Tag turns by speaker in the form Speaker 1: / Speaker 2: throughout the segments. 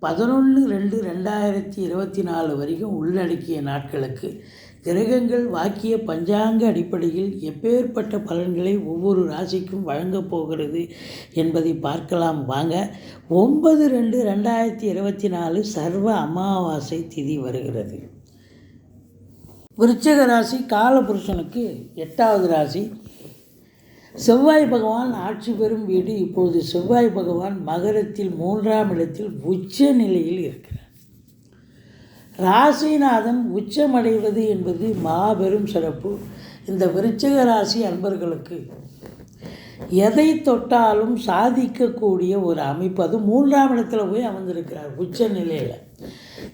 Speaker 1: பதினொன்று ரெண்டு ரெண்டாயிரத்தி இருபத்தி நாலு வரைக்கும் உள்ளடக்கிய நாட்களுக்கு கிரகங்கள் வாக்கிய பஞ்சாங்க அடிப்படையில் எப்பேற்பட்ட பலன்களை ஒவ்வொரு ராசிக்கும் வழங்கப் போகிறது என்பதை பார்க்கலாம். வாங்க ஒன்பது ரெண்டு ரெண்டாயிரத்தி இருபத்தி நாலு சர்வ அமாவாசை திதி வருகிறது. விருச்சக ராசி காலபுருஷனுக்கு எட்டாவது ராசி செவ்வாய் பகவான் ஆட்சி பெறும் வீடு இப்பொழுது செவ்வாய் பகவான் மகரத்தில் மூன்றாம் இடத்தில் உச்ச நிலையில் இருக்கிறார். ராசிநாதன் உச்சமடைவது என்பது மாபெரும் சிறப்பு. இந்த விருச்சக ராசி அன்பர்களுக்கு எதை தொட்டாலும் சாதிக்கக்கூடிய ஒரு அமைப்பு. அது மூன்றாம் இடத்துல போய் அமர்ந்திருக்கிறார் உச்ச நிலையில்.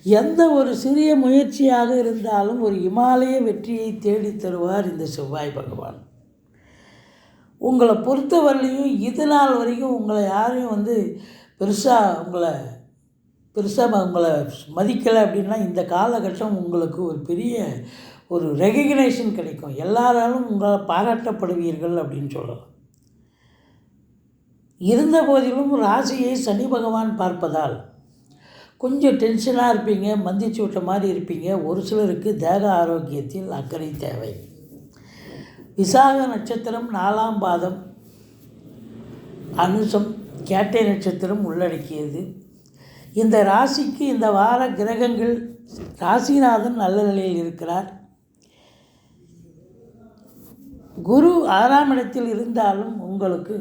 Speaker 1: எந்த ஒரு சிறிய முயற்சியாக இருந்தாலும் ஒரு இமாலய வெற்றியை தேடித் தருவார் இந்த செவ்வாய் பகவான். உங்களை பொறுத்த வரலையும் இது நாள் வரைக்கும் உங்களை யாரையும் வந்து பெருசாக உங்களை பெருசாக உங்களை மதிக்கலை அப்படின்னா இந்த காலகட்டம் உங்களுக்கு ஒரு பெரிய ஒரு ரெகக்னேஷன் கிடைக்கும். எல்லாராலும் உங்களை பாராட்டப்படுவீர்கள் அப்படின்னு சொல்லலாம். இருந்த போதிலும் ராசியை சனி பகவான் பார்ப்பதால் கொஞ்சம் டென்ஷனாக இருப்பீங்க மந்திச்சு விட்ட மாதிரி இருப்பீங்க. ஒரு சிலருக்கு தேக ஆரோக்கியத்தில் அக்கறை தேவை. விசாக நட்சத்திரம் நாலாம் பாதம். அனுசம் கேட்டை நட்சத்திரம் உள்ளடக்கியது. இந்த ராசிக்கு இந்த வார கிரகங்கள் ராசிநாதன் நல்ல நிலையில் இருக்கிறார். குரு ஆறாம் இடத்தில் இருந்தாலும் உங்களுக்கு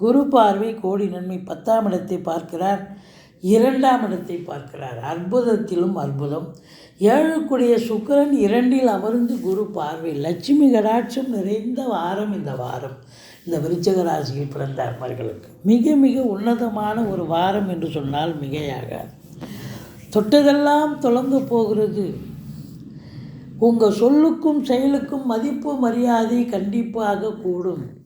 Speaker 1: குரு பார்வை கோடி நன்மை பத்தாம் இடத்தை பார்க்கிறார் இரண்டாம் இடத்தை பார்க்கிறார். அற்புதத்திலும் அற்புதம். ஏழுக்குடிய சுக்கரன் இரண்டில் அமர்ந்து குரு பார்வை. லட்சுமி கடாட்சம் நிறைந்த வாரம் இந்த வாரம். இந்த விருச்சக ராசியில் பிறந்த அமர்களுக்கு. மிக மிக உன்னதமான ஒரு வாரம் என்று சொன்னால் மிகையாகாது. தொட்டதெல்லாம் தொலைந்து போகிறது. உங்கள் சொல்லுக்கும் செயலுக்கும் மதிப்பு மரியாதை கண்டிப்பாக கூடும்.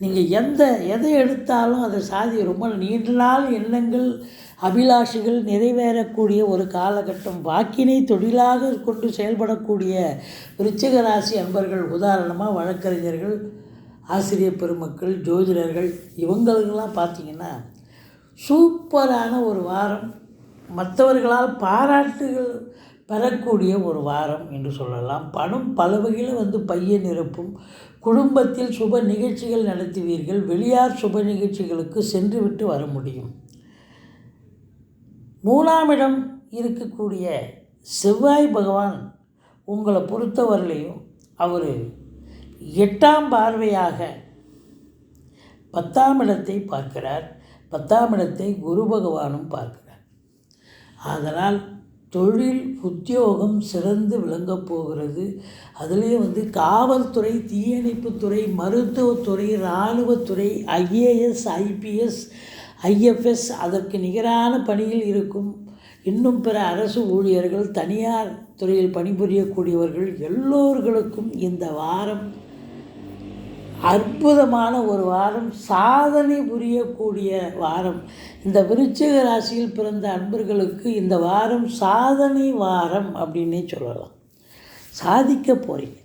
Speaker 1: நீங்கள் எந்த எதை எடுத்தாலும் அதை சாதி ரொம்ப நீண்ட நாள் எண்ணங்கள் அபிலாஷைகள் நிறைவேறக்கூடிய ஒரு காலகட்டம் வாக்கினை தொழிலாக கொண்டு செயல்படக்கூடிய விருச்சிக ராசி அன்பர்கள் உதாரணமாக வழக்கறிஞர்கள் ஆசிரியர் பெருமக்கள் ஜோதிடர்கள் இவங்களுக்கெல்லாம் பார்த்திங்கன்னா சூப்பரான ஒரு வாரம். மற்றவர்களால் பாராட்டுகள் பெறக்கூடிய ஒரு வாரம் என்று சொல்லலாம். பணம் பல வகையில் வந்து பைய நிரப்பும். குடும்பத்தில் சுப நிகழ்ச்சிகள் நடத்துவீர்கள். வெளியார் சுப நிகழ்ச்சிகளுக்கு சென்றுவிட்டு வர முடியும். மூணாம் இடம் இருக்கக்கூடிய செவ்வாய் பகவான் உங்களை பொறுத்தவரையிலையும் அவர் எட்டாம் பார்வையாக பத்தாம் இடத்தை பார்க்கிறார். பத்தாம் இடத்தை குரு பகவானும் பார்க்கிறார். அதனால் தொழில் உத்தியோகம் சிறந்து விளங்கப் போகிறது. அதுலேயே வந்து காவல்துறை தீயணைப்புத்துறை மருத்துவத்துறை இராணுவத்துறை ஐஏஎஸ் ஐபிஎஸ் ஐஎஃப்எஸ் அதற்கு நிகரான பணியில் இருக்கும். இன்னும் பிற அரசு ஊழியர்கள் தனியார் துறையில் பணிபுரியக்கூடியவர்கள் எல்லோர்களுக்கும் இந்த வாரம் அற்புதமான ஒரு வாரம் சாதனை புரியக்கூடிய வாரம். இந்த விருச்சிக ராசியில் பிறந்த அன்பர்களுக்கு இந்த வாரம் சாதனை வாரம் அப்படின்னே சொல்லலாம். சாதிக்க போகிறீங்க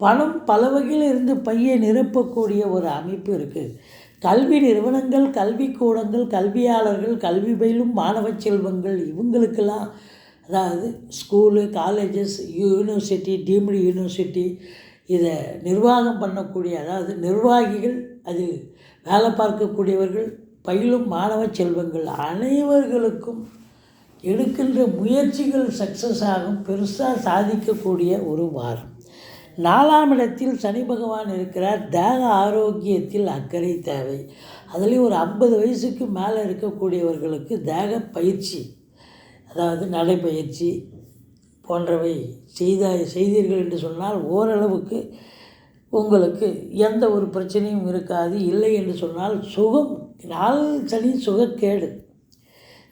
Speaker 1: பணம் பல வகையில் இருந்து பையை நிரப்பக்கூடிய ஒரு அமைப்பு இருக்குது கல்வி நிறுவனங்கள் கல்விக்கூடங்கள் கல்வியாளர்கள் கல்வி பயிலும் மாணவ செல்வங்கள் இவங்களுக்கெல்லாம் அதாவது school colleges university deemed university இதை நிர்வாகம் பண்ணக்கூடிய அதாவது நிர்வாகிகள் அது வேலை பார்க்கக்கூடியவர்கள் பயிலும் மாணவ செல்வங்கள் அனைவர்களுக்கும் எடுக்கின்ற முயற்சிகள் சக்ஸஸ் ஆகும் பெருசாக சாதிக்கக்கூடிய ஒரு வாரம். நாலாம் இடத்தில் சனி பகவான் இருக்கிறார். தேக ஆரோக்கியத்தில் அக்கறை தேவை. அதுலேயும் ஒரு ஐம்பது வயசுக்கு மேலே இருக்கக்கூடியவர்களுக்கு தேக பயிற்சி அதாவது நடைப்பயிற்சி போன்றவை செய்த செய்தீர்கள் என்று சொன்னால் ஓரளவுக்கு உங்களுக்கு எந்த ஒரு பிரச்சனையும் இருக்காது இல்லை என்று சொன்னால் சுகம் நாள் சனி சுகக்கேடு.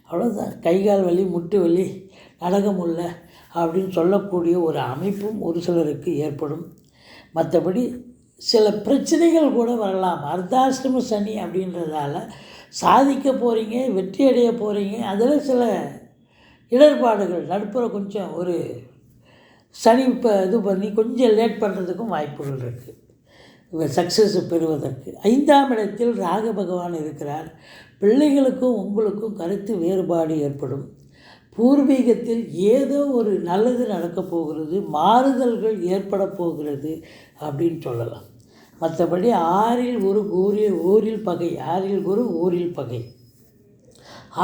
Speaker 1: அவ்வளோதான் கை கால் வலி முட்டு வலி அடகமுள்ள அப்படின்னு சொல்லக்கூடிய ஒரு அமைப்பும் ஒரு சிலருக்கு ஏற்படும். மற்றபடி சில பிரச்சனைகள் கூட வரலாம். அர்த்தாசிரம சனி அப்படின்றதால சாதிக்க போகிறீங்க வெற்றி அடைய போகிறீங்க அதில் சில இடர்பாடுகள் நடுப்புற கொஞ்சம் ஒரு சனி இப்போ இது பண்ணி கொஞ்சம் லேட் பண்ணுறதுக்கும் வாய்ப்புகள் இருக்குது சக்ஸஸ் பெறுவதற்கு. ஐந்தாம் இடத்தில் ராக பகவான் இருக்கிறார். பிள்ளைகளுக்கும் உங்களுக்கும் கருத்து வேறுபாடு ஏற்படும். பூர்வீகத்தில் ஏதோ ஒரு நல்லது நடக்கப் போகிறது மாறுதல்கள் ஏற்பட போகிறது அப்படின்னு சொல்லலாம். மற்றபடி ஆறில் ஒரு ஊரில் ஊரில் பகை ஆறில் குரு ஊரில் பகை.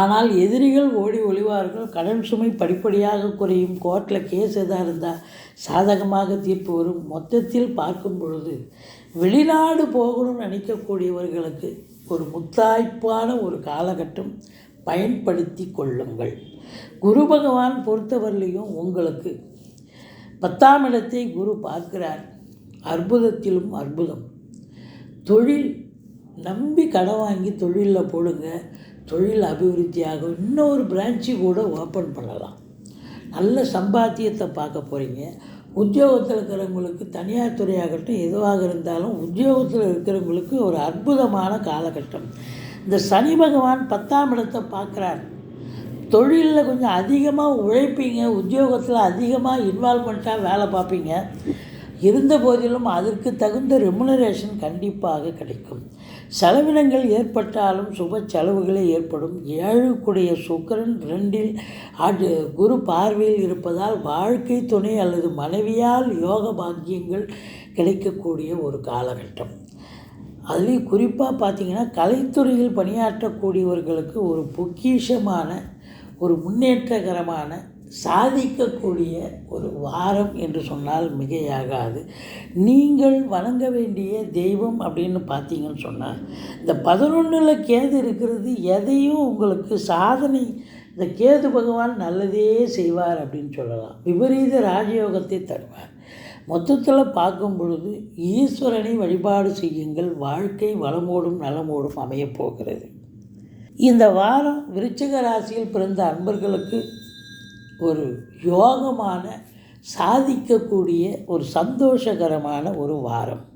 Speaker 1: ஆனால் எதிரிகள் ஓடி ஒளிவார்கள். கடன் சுமை படிப்படியாக குறையும். கோர்ட்டில் கேஸ் எதாக இருந்தால் சாதகமாக தீர்ப்பு வரும். மொத்தத்தில் பார்க்கும் பொழுது வெளிநாடு போகணும்னு நினைக்கக்கூடியவர்களுக்கு ஒரு முத்தாய்ப்பான ஒரு காலகட்டம் பயன்படுத்தி கொள்ளுங்கள். குரு பகவான் பொறுத்தவரையிலையும் உங்களுக்கு பத்தாம் இடத்தை குரு பார்க்கிறார். அற்புதத்திலும் அற்புதம். தொழில் நம்பி கடன் வாங்கி தொழிலில் போடுங்க. தொழில் அபிவிருத்தியாகும் இன்னொரு பிரான்ச்சு கூட ஓப்பன் பண்ணலாம். நல்ல சம்பாத்தியத்தை பார்க்க போகிறீங்க உத்தியோகத்தில் இருக்கிறவங்களுக்கு தனியார் துறையாகட்டும் எதுவாக இருந்தாலும் உத்தியோகத்தில் இருக்கிறவங்களுக்கு ஒரு அற்புதமான காலகட்டம். இந்த சனி பகவான் பத்தாம் இடத்தை பார்க்குறார். தொழிலில் கொஞ்சம் அதிகமாக உழைப்பீங்க. உத்தியோகத்தில் அதிகமாக இன்வால்மெண்ட்டாக வேலை பார்ப்பீங்க. இருந்த போதிலும் அதற்கு தகுந்த ரெமுனரேஷன் கண்டிப்பாக கிடைக்கும். செலவினங்கள் ஏற்பட்டாலும் சுப செலவுகளே ஏற்படும். ஏழுக்குடைய சுக்கரன் ரெண்டில் அது குரு பார்வையில் இருப்பதால் வாழ்க்கை துணை அல்லது மனைவியால் யோக பாக்கியங்கள் கிடைக்கக்கூடிய ஒரு காலகட்டம். அதுலேயும் குறிப்பாக பார்த்தீங்கன்னா கலைத்துறையில் பணியாற்றக்கூடியவர்களுக்கு ஒரு பொக்கிஷமான ஒரு முன்னேற்றகரமான சாதிக்கக்கூடிய ஒரு வாரம் என்று சொன்னால் மிகையாகாது. நீங்கள் வணங்க வேண்டிய தெய்வம் அப்படின்னு பார்த்தீங்கன்னு சொன்னால் இந்த பதினொன்றில் கேது இருக்கிறது எதையும் உங்களுக்கு சாதனை இந்த கேது பகவான் நல்லதே செய்வார் அப்படின்னு சொல்லலாம். விபரீத ராஜயோகத்தை தருவார். மொத்தத்தில் பார்க்கும் பொழுது ஈஸ்வரனை வழிபாடு செய்யுங்கள் வாழ்க்கை வளமோடும் நலமோடும் அமையப் போகிறது. இந்த வாரம் விருச்சிக ராசியில் பிறந்த அன்பர்களுக்கு ஒரு யோகமான சாதிக்கக்கூடிய ஒரு சந்தோஷகரமான ஒரு வாரம்.